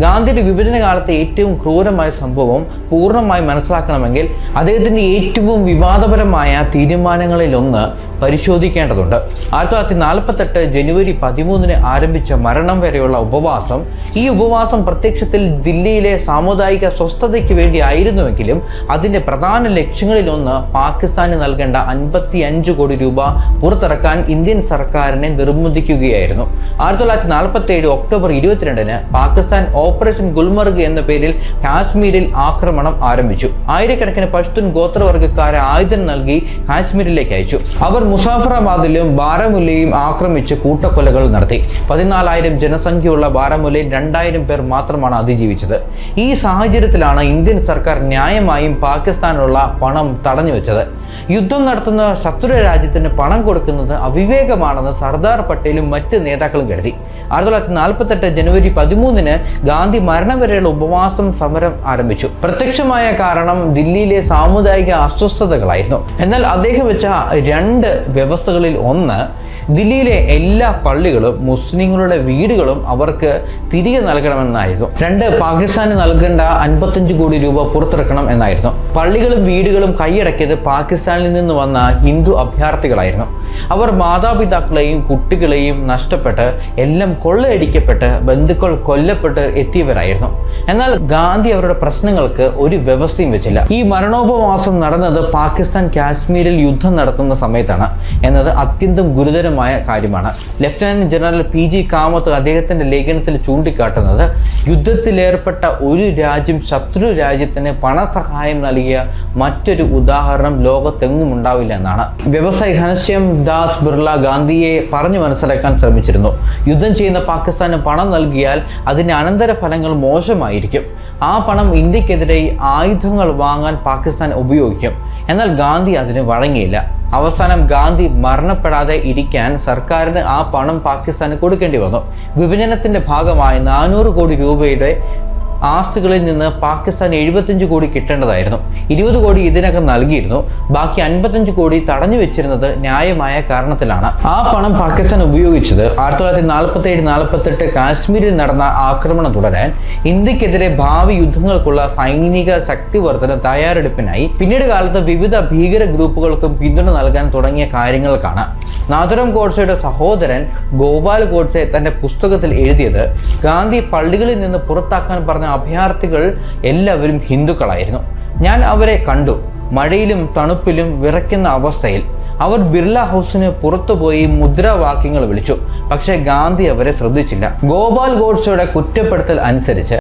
ഗാന്ധിയുടെ വിഭജന കാലത്തെ ഏറ്റവും ക്രൂരമായ സംഭവം പൂർണമായി മനസ്സിലാക്കണമെങ്കിൽ അദ്ദേഹത്തിന്റെ ഏറ്റവും വിവാദപരമായ തീരുമാനങ്ങളിലൊന്ന് പരിശോധിക്കേണ്ടതുണ്ട്. ആയിരത്തി തൊള്ളായിരത്തി നാൽപ്പത്തെട്ട് ജനുവരി പതിമൂന്നിന് ആരംഭിച്ച മരണം വരെയുള്ള ഉപവാസം ഈ ഉപവാസം പ്രത്യക്ഷത്തിൽ ദില്ലിയിലെ സാമുദായിക സ്വസ്ഥതയ്ക്ക് വേണ്ടി ആയിരുന്നുവെങ്കിലും അതിന്റെ പ്രധാന ലക്ഷ്യങ്ങളിലൊന്ന് പാകിസ്ഥാന് നൽകേണ്ട അൻപത്തി അഞ്ച് കോടി രൂപ പുറത്തിറക്കാൻ ഇന്ത്യൻ സർക്കാരിനെ നിർബന്ധിക്കുകയായിരുന്നു. ആയിരത്തി തൊള്ളായിരത്തി നാൽപ്പത്തി ഏഴ് ഒക്ടോബർ ഇരുപത്തിരണ്ടിന് പാകിസ്ഥാൻ ഓപ്പറേഷൻ ഗുൽമർഗ് എന്ന പേരിൽ കാശ്മീരിൽ ആക്രമണം ആരംഭിച്ചു. ആയിരക്കണക്കിന് പഷ്തുൻ ഗോത്രവർഗക്കാരെ ആയുധം നൽകി കാശ്മീരിലേക്ക് അയച്ചു. അവർ മുസാഫറാബാദിലും ബാരമുല്ലയും ആക്രമിച്ച് കൂട്ടക്കൊലകൾ നടത്തി. പതിനാലായിരം ജനസംഖ്യയുള്ള ബാരമുല്ലയിൽ രണ്ടായിരം പേർ മാത്രമാണ് അതിജീവിച്ചത്. ഈ സാഹചര്യത്തിലാണ് ഇന്ത്യൻ സർക്കാർ ന്യായമായും പാകിസ്ഥാനുള്ള പണം തടഞ്ഞു വെച്ചത്. യുദ്ധം നടത്തുന്ന ശത്രു രാജ്യത്തിന് പണം കൊടുക്കുന്നത് അവിവേകമാണെന്ന് സർദാർ പട്ടേലും മറ്റ് നേതാക്കളും കരുതി. ആയിരത്തി തൊള്ളായിരത്തി നാൽപ്പത്തെട്ട് ജനുവരി പതിമൂന്നിന് ഗാന്ധി മരണം വരെയുള്ള ഉപവാസം സമരം ആരംഭിച്ചു. പ്രത്യക്ഷമായ കാരണം ദില്ലിയിലെ സാമുദായിക അസ്വസ്ഥതകളായിരുന്നു. എന്നാൽ അദ്ദേഹം വെച്ച രണ്ട് വ്യവസ്ഥകളിൽ ഒന്ന് ദില്ലിയിലെ എല്ലാ പള്ളികളും മുസ്ലിങ്ങളുടെ വീടുകളും അവർക്ക് തിരികെ നൽകണമെന്നായിരുന്നു. രണ്ട് പാകിസ്ഥാന് നൽകേണ്ട അൻപത്തഞ്ച് കോടി രൂപ പുറത്തിറക്കണം എന്നായിരുന്നു. പള്ളികളും വീടുകളും കൈയടക്കിയത് പാകിസ്ഥാനിൽ നിന്ന് വന്ന ഹിന്ദു അഭയാർത്ഥികളായിരുന്നു. അവർ മാതാപിതാക്കളെയും കുട്ടികളെയും നഷ്ടപ്പെട്ട് എല്ലാം കൊള്ളയടിക്കപ്പെട്ട് ബന്ധുക്കൾ കൊല്ലപ്പെട്ട് എത്തിയവരായിരുന്നു. എന്നാൽ ഗാന്ധി അവരുടെ പ്രശ്നങ്ങൾക്ക് ഒരു വ്യവസ്ഥയും വെച്ചില്ല. ഈ മരണോപവാസം നടന്നത് പാകിസ്ഥാൻ കാശ്മീരിൽ യുദ്ധം നടത്തുന്ന സമയത്താണ്. എന്നത് അത്യന്തം ഗുരുതരമായ കാര്യമാണ്. Lieutenant general P G Kamath അദ്ദേഹത്തിന്റെ ലേഖനത്തിൽ ചൂണ്ടിക്കാട്ടുന്നത് യുദ്ധത്തിലേർപ്പെട്ട ഒരു രാജ്യം ശത്രു രാജ്യത്തിന് പണസഹായം നൽകിയ മറ്റൊരു ഉദാഹരണം ലോകത്തെങ്ങും ഉണ്ടാവില്ല എന്നാണ്. വ്യവസായി ഘനശ്യാം ദാസ് ബിർള ഗാന്ധിയെ പറഞ്ഞു മനസ്സിലാക്കാൻ ശ്രമിച്ചിരുന്നു. യുദ്ധം ചെയ്യുന്ന പാകിസ്ഥാന് പണം നൽകിയാൽ അതിന്റെ അനന്തരഫലങ്ങൾ മോശമായിരിക്കും. ആ പണം ഇന്ത്യക്കെതിരെ ആയുധങ്ങൾ വാങ്ങാൻ പാകിസ്ഥാൻ ഉപയോഗിക്കും. എന്നാൽ ഗാന്ധി അതിന് വഴങ്ങിയില്ല. അവസാനം ഗാന്ധി മരണപ്പെടാതെ ഇരിക്കാൻ സർക്കാരിന് ആ പണം പാകിസ്ഥാന് കൊടുക്കേണ്ടി വന്നു. വിഭജനത്തിന്റെ ഭാഗമായി നാനൂറ് കോടി രൂപയുടെ ആസ്തികളിൽ നിന്ന് പാകിസ്ഥാൻ എഴുപത്തഞ്ച് കോടി കിട്ടേണ്ടതായിരുന്നു. ഇരുപത് കോടി ഇതിനകം നൽകിയിരുന്നു. ബാക്കി അൻപത്തഞ്ച് കോടി തടഞ്ഞു വെച്ചിരുന്നത് ന്യായമായ കാരണത്തിലാണ്. ആ പണം പാകിസ്ഥാൻ ഉപയോഗിച്ചത് ആയിരത്തി തൊള്ളായിരത്തി നാൽപ്പത്തി ഏഴ് നാൽപ്പത്തെട്ട് കാശ്മീരിൽ നടന്ന ആക്രമണം തുടരാൻ ഇന്ത്യക്കെതിരെ ഭാവി യുദ്ധങ്ങൾക്കുള്ള സൈനിക ശക്തിവർദ്ധന തയ്യാറെടുപ്പിനായി പിന്നീട് കാലത്ത് വിവിധ ഭീകര ഗ്രൂപ്പുകൾക്കും പിന്തുണ നൽകാൻ തുടങ്ങിയ കാര്യങ്ങൾക്കാണ് നാഥുറാം ഗോഡ്സെയുടെ സഹോദരൻ ഗോപാൽ ഗോഡ്സെ തന്റെ പുസ്തകത്തിൽ എഴുതിയത് ഗാന്ധി പള്ളികളിൽ നിന്ന് പുറത്താക്കാൻ പറഞ്ഞ അഭയാർത്ഥികൾ എല്ലാവരും ഹിന്ദുക്കളായിരുന്നു. ഞാൻ അവരെ കണ്ടു. മഴയിലും തണുപ്പിലും വിറയ്ക്കുന്ന അവസ്ഥയിൽ അവർ ബിർള ഹൗസിന് പുറത്തുപോയി മുദ്രാവാക്യങ്ങൾ വിളിച്ചു. പക്ഷേ ഗാന്ധി അവരെ ശ്രദ്ധിച്ചില്ല. ഗോപാൽ ഗോഡ്സെയുടെ കുറ്റപ്പെടുത്തൽ അനുസരിച്ച്